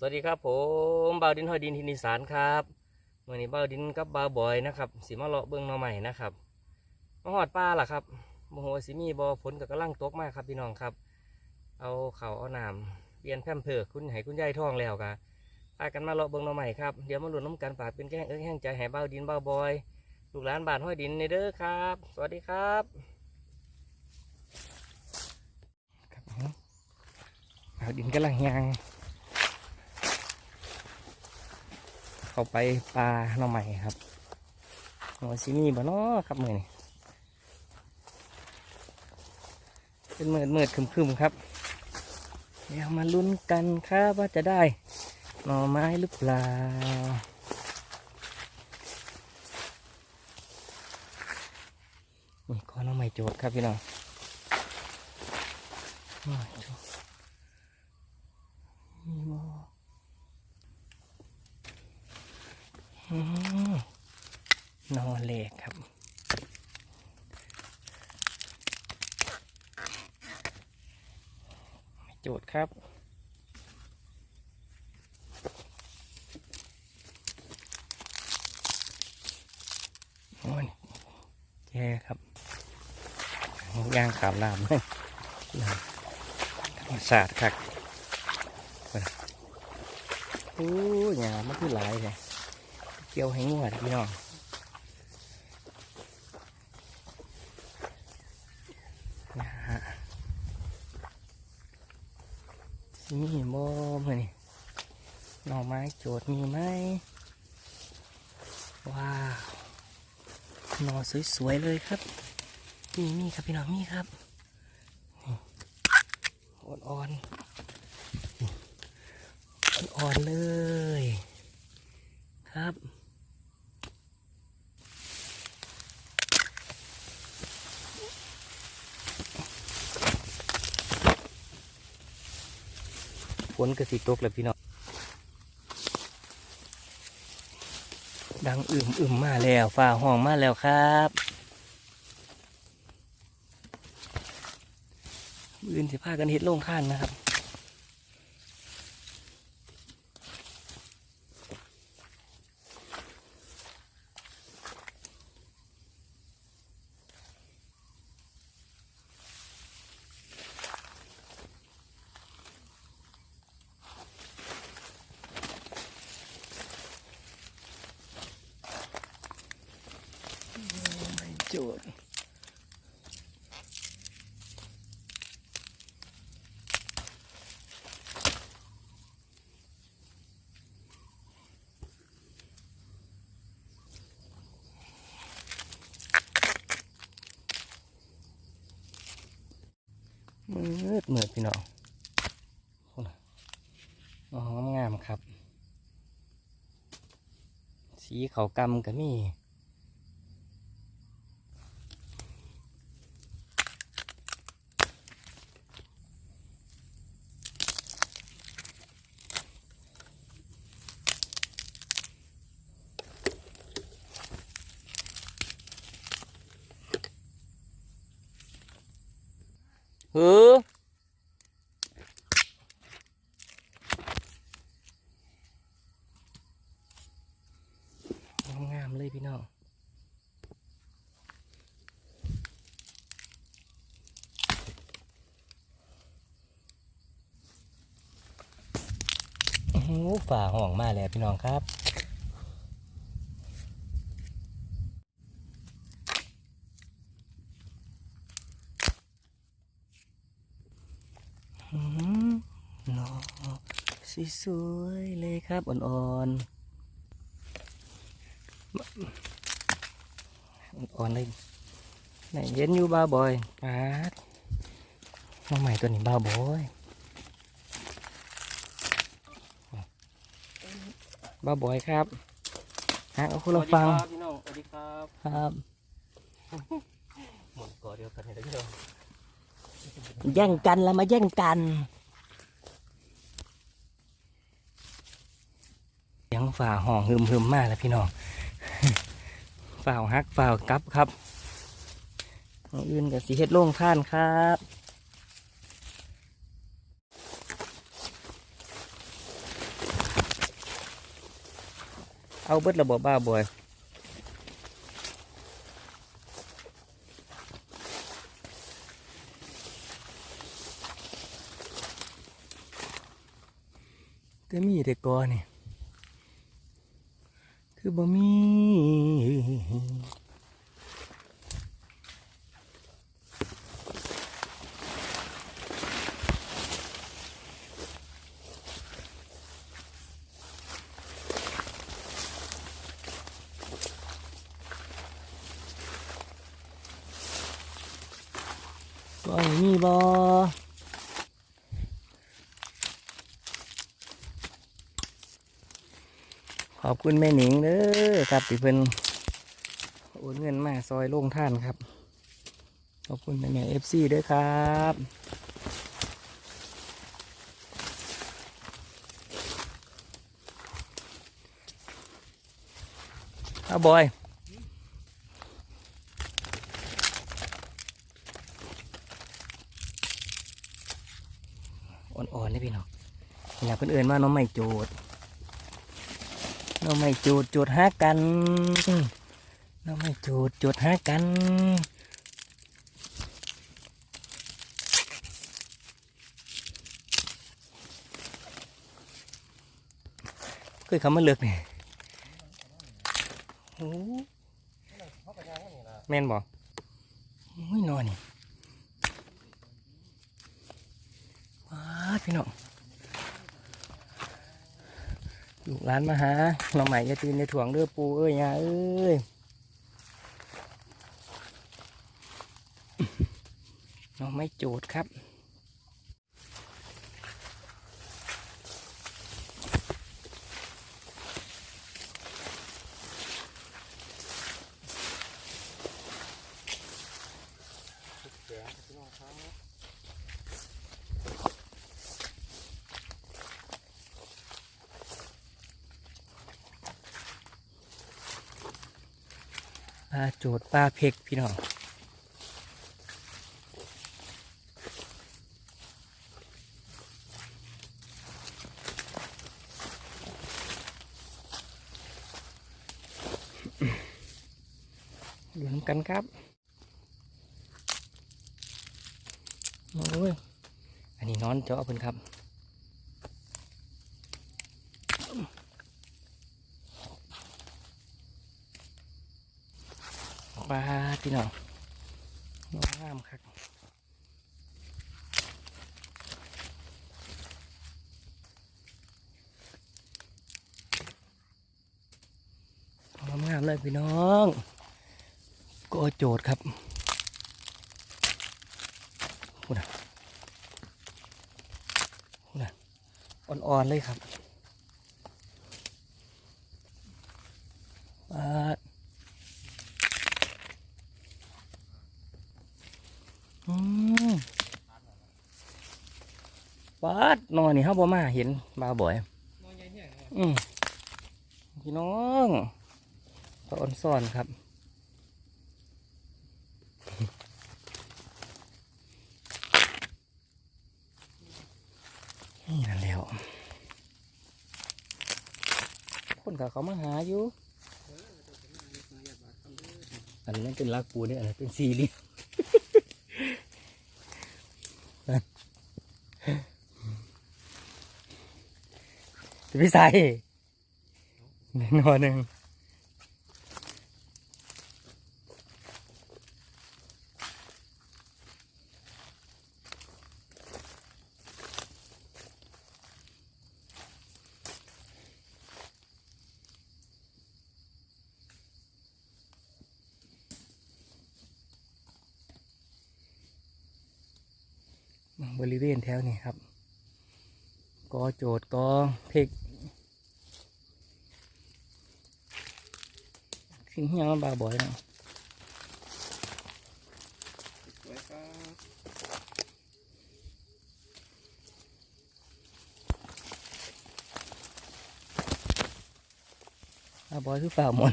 สวัสดีครับผมบ่าวดินหอยดินทินิสานครับเมื่อนี้บ่าวดินกับบ่าวบอยนะครับสีมาเลาะเบื้องนอใหม่นะครับมาหอดป้าล่ะครับโมโหสิมีบอฝนกับกำลังตกมากครับพี่น้องครับ เอาเขาเอาน้ำเปลี่ยนแพมเพิร์คุณให้คุณยายท่องแล้วกะพากันมาเลาะเบื้องนอใหม่ครับเดี๋ยวมาลุ้นน้ำกันฝากเป็นแก้งเอ้ยแห้งใจให้บ่าวดินบ่าวบอยลูกหลานบ้านห้อยดินในเด้อครับ สวัสดีครับครับบ่าวดินกำลังยาง เข้าไปปลาหน่อใหม่ครับหัวซิมี่บ่เนาะครับมือนี่เป็นมืดมืดๆครึมๆครับเดี๋ยวมาลุ้นกันครับว่าจะได้หน่อไม้หรือเปล่านี่ก้อนหน่อไม้โจทย์ครับพี่น้องหน่อไม้โจทย์มีบ่ อืม นอนเลกครับโจทย์ครับโอ้ยแย่ครับย่างขามน้ำเลยน้ำธรรมศาสตร์ครับโอ้ยหยามันคือหลายเลย กี่ยวให้งวดพี่น้องนะฮะมีบ่มื่อนี่หน่อไม้โจทย์มีไหมว้าวหน่อสวยๆเลยครับนี่มีครับพี่น้องมีครับนี่อ่อนๆอ่อนๆเลยครับ ฝนกระสีตกแล้วพี่น้องดังอึมอึมมาแล้วฝ่าห้องมาแล้วครับอื่นสิพากันเห็ดโล่งท่านนะครับ ไม่โจทย์มืดมืดพี่น้องโอ้น่ะอ๋องามครับ สีเขากำก็มี หือางามเลยพี่น้องโอ้ฝ่าห้องมาแล้วพี่น้องครับ อืมหนอ สีสวยเลยครับอ่อนๆอ่อนๆเลยไหนเย็นอยู่บ้าบอยปาดน้องใหม่ตัวนี้บ้าบอยบ้าบอยครับหาเอาคนละฟังพี่น้องสวัสดีครับครับหมดก่อเดียวกันเลยพี่น้องแย่งกันแล้วมาแย่งกันเสี ยงฝ่าห้องหึมหึมมากแล้วพี่น้องฝ่าฮักฝ่ากับครับองอื่นกับสีเฮ็ดโล่งท่านครับเอาเบิดระบบบ้าบอยแต่มีแต่กอนี่ คือบ่มีก็มีบอข อบคุณแม่หนิงเด้อครับที่เพิ่นโอนเงินมาซอยโล่งท่านครับ ขอบคุณแม่แม่เอฟซีด้วยครับเอาบอยอ่อนๆนี่พี่น้องนี่แหละเพื่อนเอินว่าน้องไม่โจด น้องไม่โจดโจดหากันน้องไม่โจดโจดหากันเคยคำมาเลือกเนี่ยโอ้แม่นบอกโอ้ยนอนนี่ว้าพี่น้อง ลูกร้านมาหาเราใหม่จะตีนในถ่วงเรือปูเอ้ยยาเอ้ยเราไม่โจดครับ แกงพี่น้องครับ ปลาโจดปลาเพกพี่น้องอยู่น้ำกันครับโอ้ยอันนี้นอนเจาะเพิ่นครับ ปลาพี่น้องงงามครับงามงามเลยพี่น้อง ก็โจทย์ครับพูดนะพูนะอ่อนๆเลยครับปลา อืมปาด นอนนี่เขาบ่มาเห็นบาบ่อยนอนใหญ่แห้งอืมพี่น้องตอนซ่อนครับนี่นั่นแล้ว คนกับเขามาหาอยู่ อันนั้นเป็นลักปูเนี่ยอันนั้นเป็นซีรีส์ จะไปใส่แน่นอนหนึ่งบริเวณแถวนี้ครับ กอโจดกอเพกขึ้นเหี่ยวมาบาบ่อยเนาะสวยครับบาบ่อยคือเปล่าหมด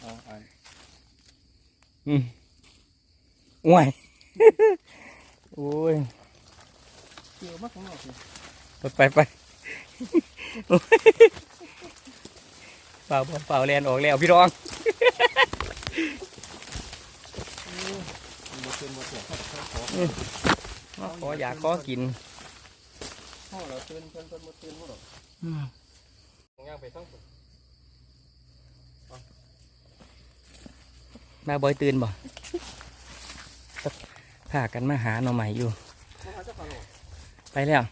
เอาอันอืมอ้วย โอ้ยเกี่ยวมากของเราสิไปไปไปเปล่าเปล่าแลนออกแล้วพี่น้องมันเป็นหมดเนี่ยครับขอขออยากขอกินพ่อเราตื่นเพิ่นเพิ่นมาตื่นพวกเราย่างไปทั้งสุดมาบอยตื่นบ่พากันมาหาหน่อใหม่อยู่มาหาเจ้าของไปแล้ว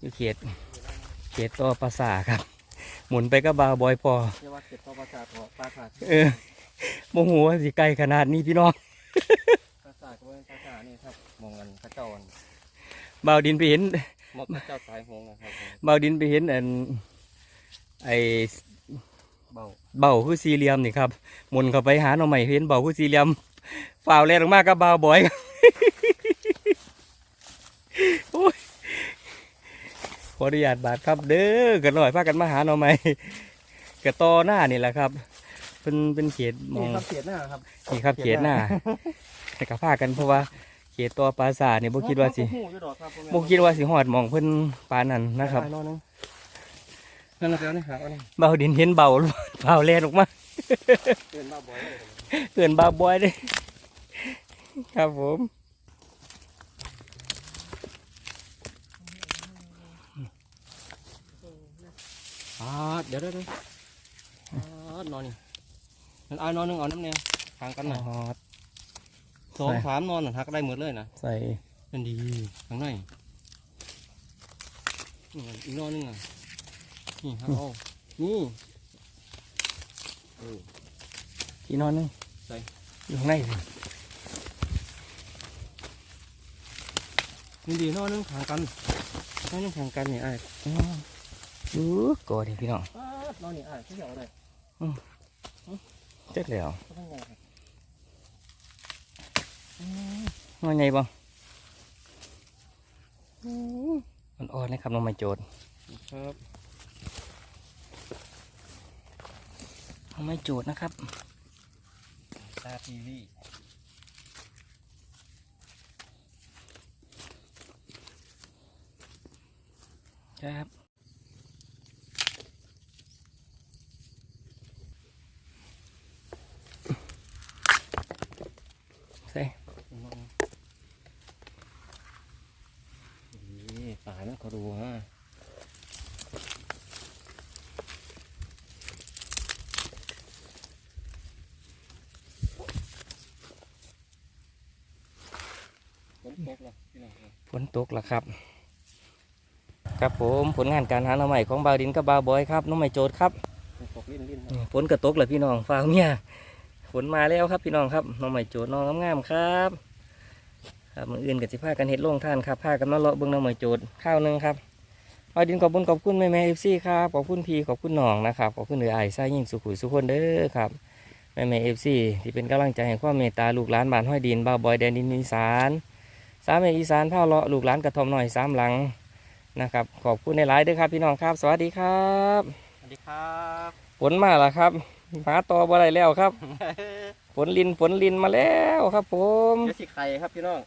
อยู่เขต เขตตัวปราสาทครับ หมุนไปก็บาวบอยปอเรียกว่าเก็บตัวปราสาทของปราสาทเออโมโหว่าสิไกลขนาดนี้พี่น้องปราสาทก็เป็นปราสาทนี่ครับมองกันพระเจ้าอันบาวดินไปเห็นมอบพระเจ้าตายโหงนะครับผมบาวดินไปเห็นอันไอเบาเบาคือสี่เหลี่ยมนี่ครับหมุนเข้าไปหาหน่อใหม่เห็นเบาคือสี่เหลี่ยม ฝ่าวแลนออกมากับบาวบอยครับโอ้ยขออนุญาตบาดครับเด้อกันหน่อยพากันมาหาหน่อใหม่กระตอหน้านี่แหละครับ เป็นเป็นเขตมนี่องครับเสียหน้าครับนี่ครับเขตหน้าแต่กับพากันเพราะว่าเขตตัวปราสาทนี่บ่คิดว่าสิหูอยู่ดอกครับบ่คิดว่าสิหอดหมองเพิ่นปานนั้นนะครับนอนนึงนั่นนะครับนี่ครับอันนี้เบาดินเห็นเบาเบาแลนออกมา เตือนบ้าบอยเลยเตือนบาวบอยเลย ครับผมอ่าเดี๋ยวเดี๋ยวเดี๋ยวอ่านอนนี่นั่นอายนอนนึงเอาน้ำแนวทางกันหน่อยอ๋อสองสามนอนน่ะทักได้หมดเลยนะใส่เป็นดีข้างในนี่อีกนอนนึงอะนี่ครับเอานี่เออที่นอนนึงใส่อยู่ข้างใน นี่ดีนอนนึงทางกันนอนนึงทางกันนี่ไอ้ายอ๋อดูกอดิพี่น้องป๊าดนอนนี่ไอ้ายเขาเรียกอะไรเจ็ดแล้วเขาต้องงอครับว่าไงบ้างมันอ่อนนะครับน้องไม้โจดครับน้องไม้โจดนะครับตาทีวี ครับใส่นี่ตายแล้วเขาดูฮะฝนตกแล้วพี่น้องครับฝนตกแล้ว ครับผมผลงานการหาหน่อใหม่ของบาวดินกับบาวบอยครับน้องไม้โจดครับฝนตกลิ้นลิ้นครับฝนกระตกเลยพี่น้องฟ้าเนี่ยฝนมาแล้วครับพี่น้องครับน้องใหม่โจดน้องงามๆครับครับมืออื่นกับสิพากันเฮ็ดโล่งท่านครับพากันมาเลาะเบิ้องน้องใหม่โจดข้าวหนึงครับเอาดินขอบคุณขอบคุณแม่แม่เอฟซีครับขอบคุณพีขอบคุณน้องนะครับขอบคุณเหนือไอ้ไส้ยิ่งสุขุยสุขคนเด้อครับแม่แม่เอฟซีที่เป็นกำลังใจให้ความเมตตาลูกหลานบ้านห้อยดินบาวบอยแดนดินอีสานสามเมอีสานผ้าเลาะลูกหลานกระทอมหน่อยสามหลัง นะครับ ขอบคุณในหลายๆเด้อครับพี่น้องครับ สวัสดีครับสวัสดีครับฝนมาแล้วครับหาต่อบ่ได้แล้วครับฝนลินฝนลินมาแล้วครับ ผมเดี๋ยวสิไข่ครับพี่น้อง